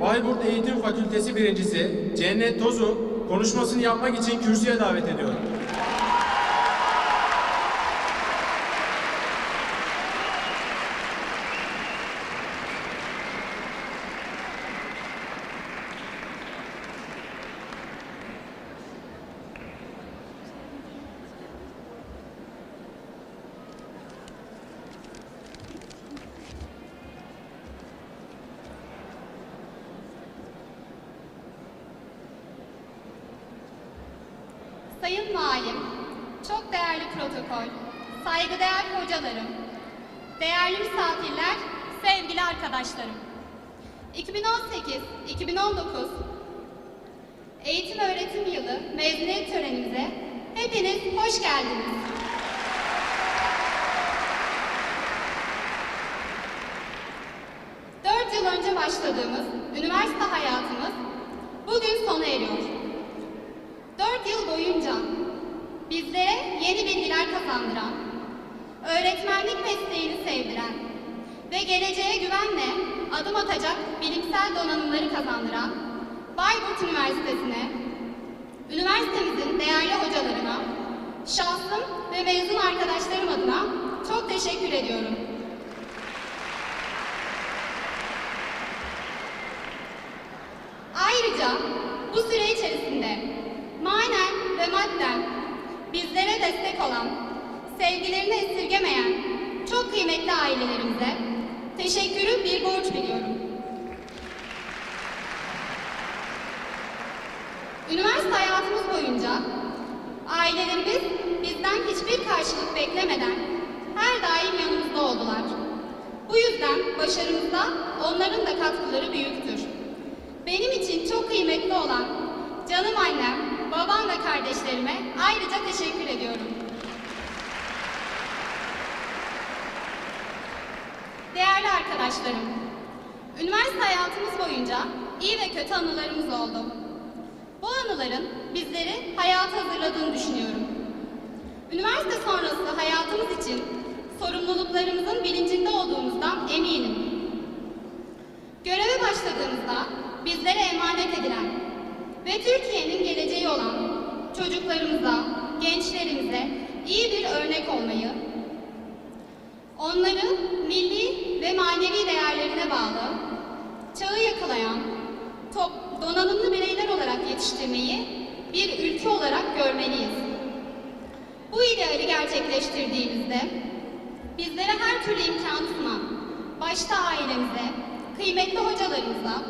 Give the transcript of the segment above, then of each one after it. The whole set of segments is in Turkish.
Bayburt Eğitim Fakültesi birincisi Cennet Tozu konuşmasını yapmak için kürsüye davet ediyorum. Sayın Valim, çok değerli protokol, saygıdeğer hocalarım, değerli misafirler, sevgili arkadaşlarım. 2018-2019 eğitim öğretim yılı mezuniyet törenimize hepiniz hoş geldiniz. Dört yıl önce başladığımız üniversite hayatımız bugün sona eriyor. Dört yıl boyunca bizlere yeni bilgiler kazandıran, öğretmenlik mesleğini sevdiren ve geleceğe güvenle adım atacak bilimsel donanımları kazandıran Bayburt Üniversitesi'ne, üniversitemizin değerli hocalarına, şahsım ve mezun arkadaşlarım adına çok teşekkür ediyorum. Ayrıca bu süre içerisinde manen ve madden bizlere destek olan, sevgilerini esirgemeyen çok kıymetli ailelerimize teşekkürü bir borç biliyorum. Üniversite hayatımız boyunca ailelerimiz bizden hiçbir karşılık beklemeden her daim yanımızda oldular. Bu yüzden başarımızda onların da katkıları büyüktür. Benim için çok kıymetli olan canım annem, babam ve kardeşlerime ayrıca teşekkür ediyorum. Değerli arkadaşlarım, üniversite hayatımız boyunca iyi ve kötü anılarımız oldu. Bu anıların bizleri hayata hazırladığını düşünüyorum. Üniversite sonrası hayatımız için sorumluluklarımızın bilincinde olduğumuzdan eminim. Göreve başladığımızda bizlere emanet edilen ve Türkiye'nin geleceği olan çocuklarımıza, gençlerimize iyi bir örnek olmayı, onları milli ve manevi değerlerine bağlı, çağı yakalayan, top, donanımlı bireyler olarak yetiştirmeyi bir ülke olarak görmeliyiz. Bu ideali gerçekleştirdiğimizde bizlere her türlü imkanı sunan, başta ailemize, kıymetli hocalarımıza,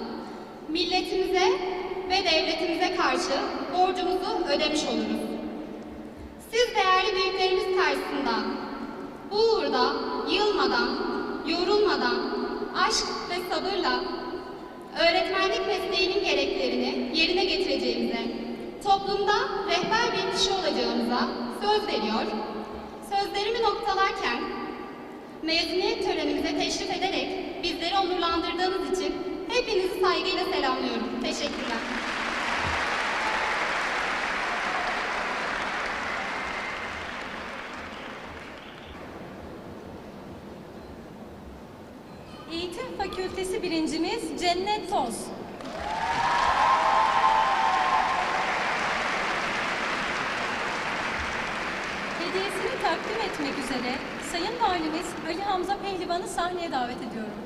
milletimize ve devletimize karşı borcumuzu ödemiş oluruz. Siz değerli büyüklerimiz karşısında bu uğurda yılmadan, yorulmadan, aşk ve sabırla öğretmenlik mesleğinin gereklerini yerine getireceğimize, toplumda rehber bir kişi olacağımıza söz veriyor. Sözlerimi noktalarken mezuniyet törenimize teşrif selamlıyorum. Teşekkürler. Eğitim Fakültesi birincimiz Cennet Toz. Hediyesini takdim etmek üzere Sayın Valimiz Ali Hamza Pehlivan'ı sahneye davet ediyorum.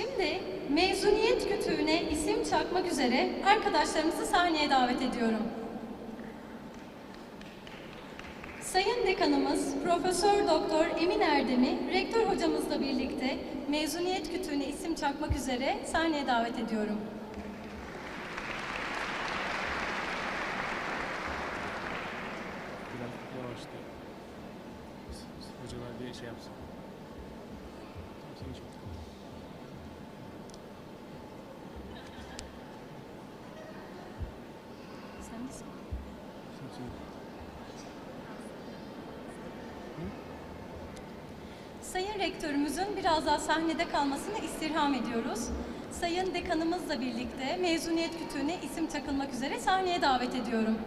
Şimdi mezuniyet kütüğüne isim çakmak üzere arkadaşlarımızı sahneye davet ediyorum. Sayın Dekanımız Profesör Doktor Emin Erdem'i rektör hocamızla birlikte mezuniyet kütüğüne isim çakmak üzere sahneye davet ediyorum. Hocalar bir şey yapsın. Tamam, Sayın Rektörümüzün biraz daha sahnede kalmasını istirham ediyoruz. Sayın Dekanımızla birlikte mezuniyet kütüğüne isim takılmak üzere sahneye davet ediyorum.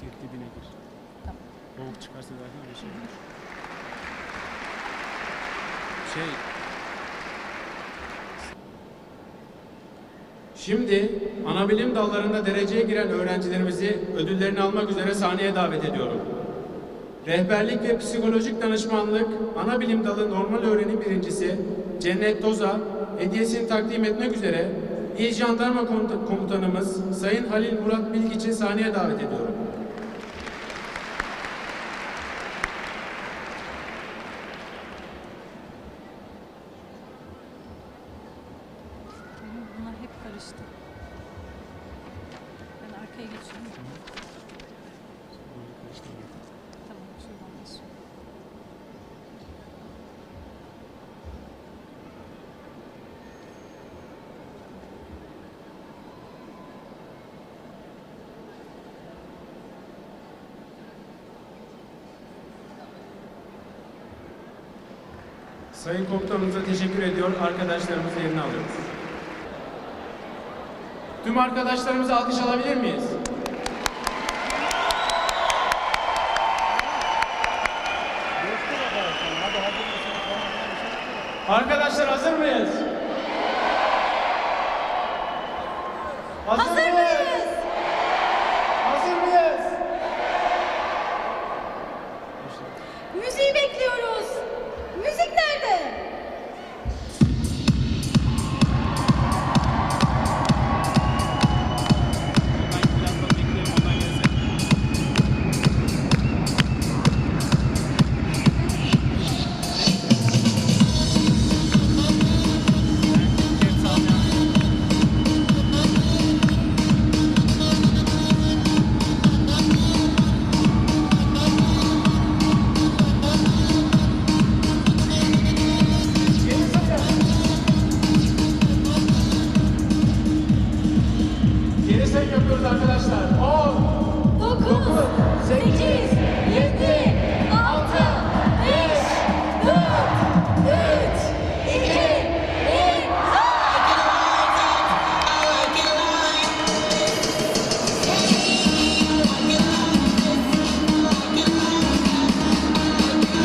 Gir dibine gir. Tamam. Boğuk çıkarsa zaten öyle şey olur. Şey, Şimdi ana bilim dallarında dereceye giren öğrencilerimizi ödüllerini almak üzere sahneye davet ediyorum. Rehberlik ve psikolojik danışmanlık ana bilim dalı normal öğrenim birincisi Cennet Toza hediyesini takdim etmek üzere İl Jandarma Komut- Komutanımız Sayın Halil Murat Bilgiç'i sahneye davet ediyorum. Benim karıştı. Ben arkaya geçiyorum. Tamam, şuradan. Sayın Komutanımıza teşekkür ediyor. Arkadaşlarımızı yerine alıyoruz. Tüm arkadaşlarımıza alkış alabilir miyiz?